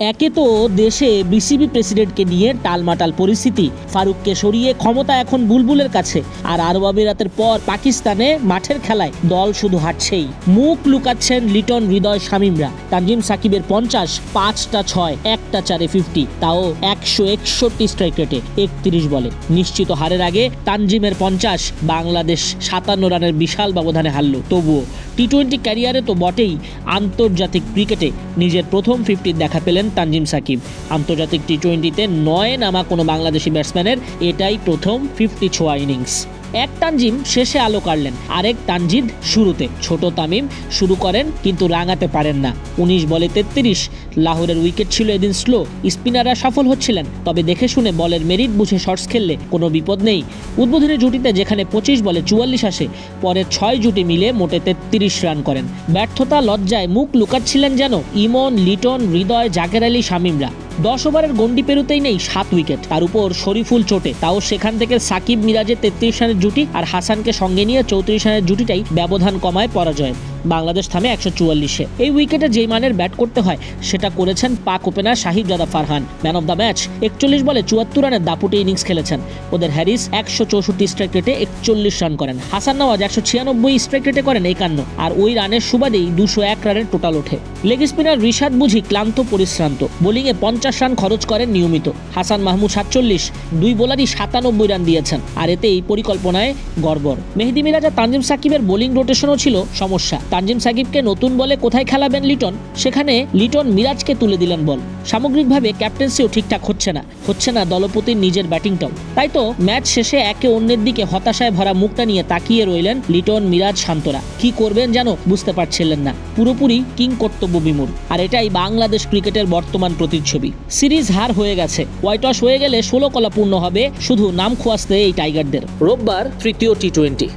একে তো দেশে বিসিবি প্রেসিডেন্টকে নিয়ে টালমাটাল পরিস্থিতি। ফারুককে সরিয়ে ক্ষমতা এখন বুলবুলের কাছে। আর আরব আমিরাতের পর পাকিস্তানে মাঠের খেলায় দল শুধু হাঁটছেই। মুখ লুকাচ্ছেন লিটন হৃদয় শামিমরা। তানজিম সাকিবের পঞ্চাশ, পাঁচটা ছয়, একটা চারে ফিফটি তাও একশো একষট্টি স্ট্রাইক রেটে একত্রিশ বলে। নিশ্চিত হারের আগে তানজিমের পঞ্চাশ, বাংলাদেশ সাতান্ন রানের বিশাল ব্যবধানে হারল। তবুও টি টোয়েন্টি ক্যারিয়ারে তো বটেই আন্তর্জাতিক ক্রিকেটে নিজের প্রথম ফিফটির দেখা পেলেন তানজিম সাকিব। আন্তর্জাতিক টি টোয়েন্টিতে নয় নামা কোনো বাংলাদেশি ব্যাটসম্যানের এটাই প্রথম ফিফটি ছোঁয়া ইনিংস এক তানজিম শেষে আলো কাটলেন আরেক তানজিদ শুরুতে। ছোট তামিম শুরু করেন, কিন্তু রাঙাতে পারেন না। উনিশ বলে তেত্রিশ, লাহোরের উইকেট ছিল এদিন স্লো। স্পিনাররা সফল হচ্ছিলেন, তবে দেখে শুনে বলের মেরিট বুঝে শর্টস খেললে কোনো বিপদ নেই। উদ্বোধনী জুটিতে যেখানে পঁচিশ বলে চুয়াল্লিশ আসে, পরে ছয় জুটি মিলে মোটে তেত্রিশ রান করেন। ব্যর্থতা লজ্জায় মুখ লুকাচ্ছিলেন যেন ইমন, লিটন, হৃদয়, জাকের আলী, শামিমরা। দশ ওভারের গন্ডি পেরুতেই নেই সাত উইকেট। তার উপর শরীফুল চোটে। তাও সেখান থেকে সাকিব মিরাজের তেত্রিশ রানের জুটি আর হাসানকে সঙ্গে নিয়ে চৌত্রিশ রানের জুটিটাই ব্যবধান কমায় পরাজয় বাংলাদেশ থামে একশো চুয়াল্লিশে। এই উইকেটে যেই মানের ব্যাট করতে হয়, সেটা করেছেন Pak opener Sahibzada Farhan. Man of the match, একচল্লিশ বলে চুয়াত্তর রানের দাপুটে ইনিংস খেলেছেন। ওদের হ্যারিস একশো চৌষট্টি স্ট্রাইক রেটে একচল্লিশ রান করেন। হাসান নওয়াজ একশো ছিয়ানব্বই স্ট্রাইক রেটে করেন একান্ন, আর ওই রানের সুবাদেই দুশো এক রানের টোটাল ওঠে। লেগ স্পিনার রিশাদ বুঝি ক্লান্ত, পরিশ্রান্ত। বোলিংয়ে পঞ্চাশ রান খরচ করেন নিয়মিত। হাসান মাহমুদ সাতচল্লিশ, দুই বোলারই সাতানব্বই রান দিয়েছেন, আর এতেই পরিকল্পনায় গড়বড়। মেহেদি মিরাজ তানজিম সাকিবের বোলিং রোটেশনও ছিল সমস্যা। তানজিম সাকিবকে নতুন বলে কোথায় খেলাবেন লিটন? সেখানে লিটন মিরাজকে তুলে দিলেন বল। সামগ্রিকভাবে ক্যাপ্টেন্সিও ঠিকঠাক হচ্ছে না। হচ্ছে না দলপতির নিজের ব্যাটিংটাও। তাই তো ম্যাচ শেষে একে অন্যের দিকে হতাশায় ভরা মুখটা নিয়ে তাকিয়ে রইলেন লিটন, মিরাজ, শান্তরা। কি করবেন যেন বুঝতে পারছিলেন না। পুরোপুরি কিং কর্তব্য বিমূর আর এটাই বাংলাদেশ ক্রিকেটের বর্তমান প্রতিচ্ছবি। সিরিজ হার হয়ে গেছে। হোয়াইট ওয়াশ হয়ে গেলে ষোলো কলা পূর্ণ হবে। শুধু নাম খোয়াস্তে এই টাইগারদের। রোববার তৃতীয় টি টোয়েন্টি